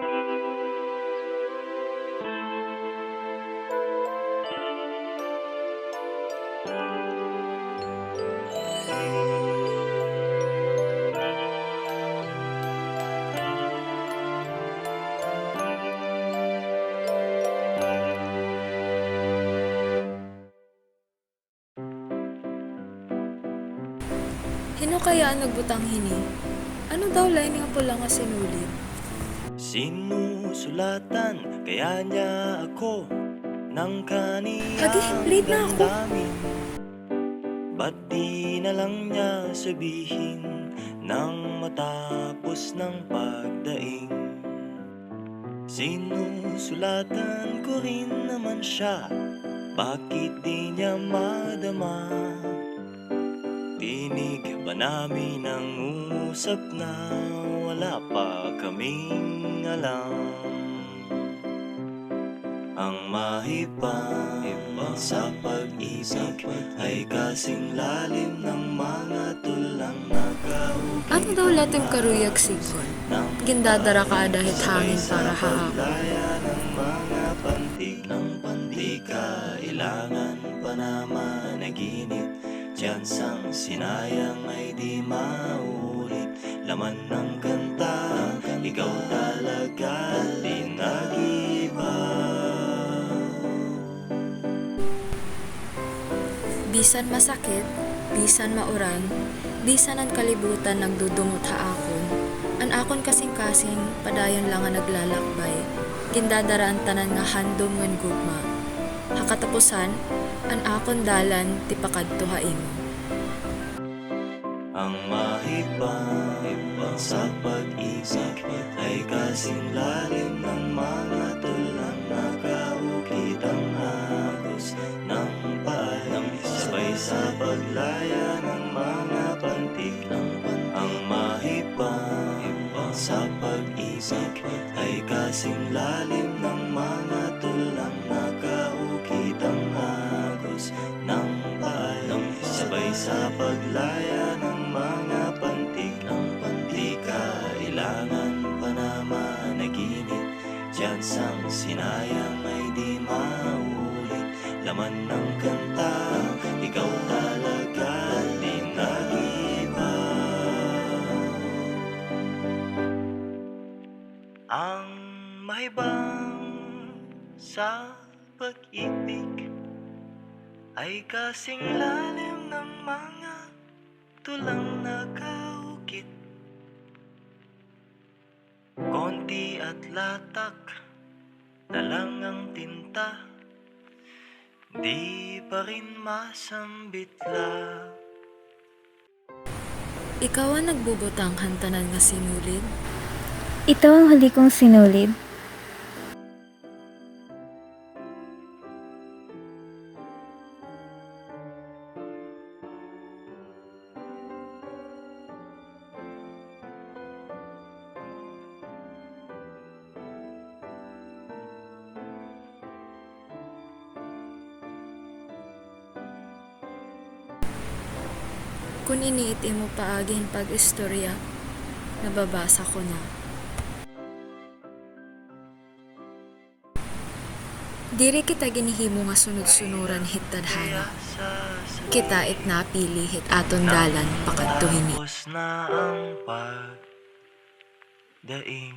Hino kaya ang nagbutang hini? Ano daw lain nga pula nga sinulit? Sinusulatan kaya niya ako ng kaniyang Hagi, late na ako. damdamin. Ba't di na lang niya sabihin nang matapos ng pagdaing? Sinusulatan ko rin naman siya Bakit di niya madama? Tinig ba namin ang usap na wala pa kaming alam Ang mahibang sa pag-ibig ay kasing lalim ng mga tulang nakauwi Ano daw latim karuyag sikon? Gindadara ka dahil hangin para. Gaya ng mga pantig ng pantig Kailangan pa na managinip Tiyansang sinayang ay di maulit Laman ng kanta Ikaw talaga di nag-iba Bisan masakit, bisan mauran, bisan ang kalibutan nagdudumot ha akon. An akon kasing-kasing padayon lang nga naglalakbay. Gindadara ang tanan nga handom ngan gugma. Hakatapusan, an akon dalan ti pakadto. Ang mahibang sa pag-ibig Ay kasing lalim ng mga tulang Nakaukit ang agos ng paalam Sabay sa paglaya ng mga pantig Ang mahibang sa pag-ibig Ay kasing lalim ng mga tulang Nakaukit ang agos ng paalam Sabay sa paglaya sinayang ay di maulit Laman ng kanta. Ikaw talaga di nag-iba. Ang mahibang sa pag-ibig ay kasing lalim ng mga tulang nakaukit Konti at latak na lang ang tinta Di pa rin masambitla Ikaw ang nagbubutang hantanan nga sinulid? Ito ang huli kong sinulid. Kung iniit imo paagin pag-istorya, nababasa ko na. Diri kita ginihimo nga sunod-sunuran hit tadhana. Kita it napili hit aton dalan pakadto hini. Tapos na ang pagdaing